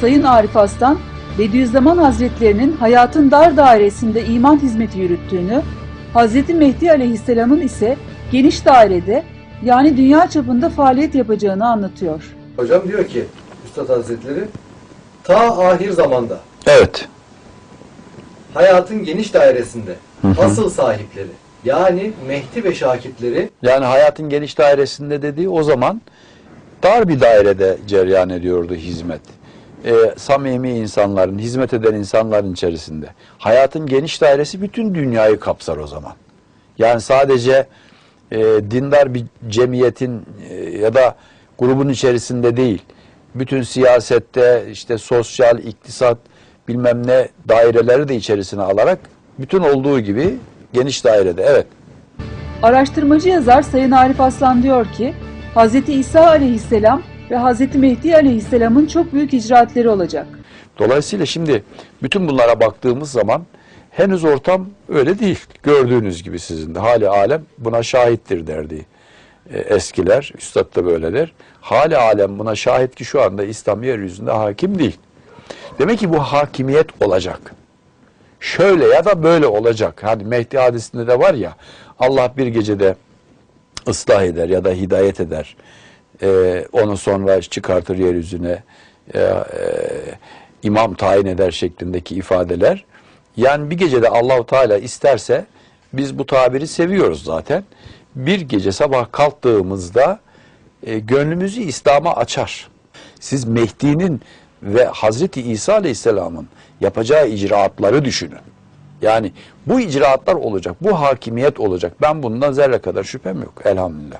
Sayın Arif Aslan, Bediüzzaman Hazretlerinin hayatın dar dairesinde iman hizmeti yürüttüğünü, Hazreti Mehdi Aleyhisselam'ın ise geniş dairede yani dünya çapında faaliyet yapacağını anlatıyor. Hocam diyor ki Üstad Hazretleri ta ahir zamanda Evet. hayatın geniş dairesinde asıl sahipleri yani Mehdi ve şakitleri Yani hayatın geniş dairesinde dediği o zaman dar bir dairede cereyan ediyordu hizmet. Ee, samimi insanların, hizmet eden insanların içerisinde. Hayatın geniş dairesi bütün dünyayı kapsar o zaman. Yani sadece e, dindar bir cemiyetin e, ya da grubun içerisinde değil. Bütün siyasette işte sosyal, iktisat bilmem ne daireleri de içerisine alarak bütün olduğu gibi geniş dairede. Evet. Araştırmacı yazar Sayın Arif Aslan diyor ki, Hz. İsa aleyhisselam ve Hz. Mehdi aleyhisselamın çok büyük icraatleri olacak. Dolayısıyla şimdi bütün bunlara baktığımız zaman henüz ortam öyle değil. Gördüğünüz gibi sizin de hali alem buna şahittir derdi e, eskiler. Üstad da böyledir. Hali alem buna şahit ki şu anda İslam yeryüzünde hakim değil. Demek ki bu hakimiyet olacak. Şöyle ya da böyle olacak. Hani Mehdi hadisinde de var ya Allah bir gecede ıslah eder ya da hidayet eder. Ee, onu sonra çıkartır yeryüzüne e, e, imam tayin eder şeklindeki ifadeler. Yani bir gecede Allahu Teala isterse biz bu tabiri seviyoruz zaten. Bir gece sabah kalktığımızda e, gönlümüzü İslam'a açar. Siz Mehdi'nin ve Hazreti İsa Aleyhisselam'ın yapacağı icraatları düşünün. Yani bu icraatlar olacak, bu hakimiyet olacak. Ben bundan zerre kadar şüphem yok elhamdülillah.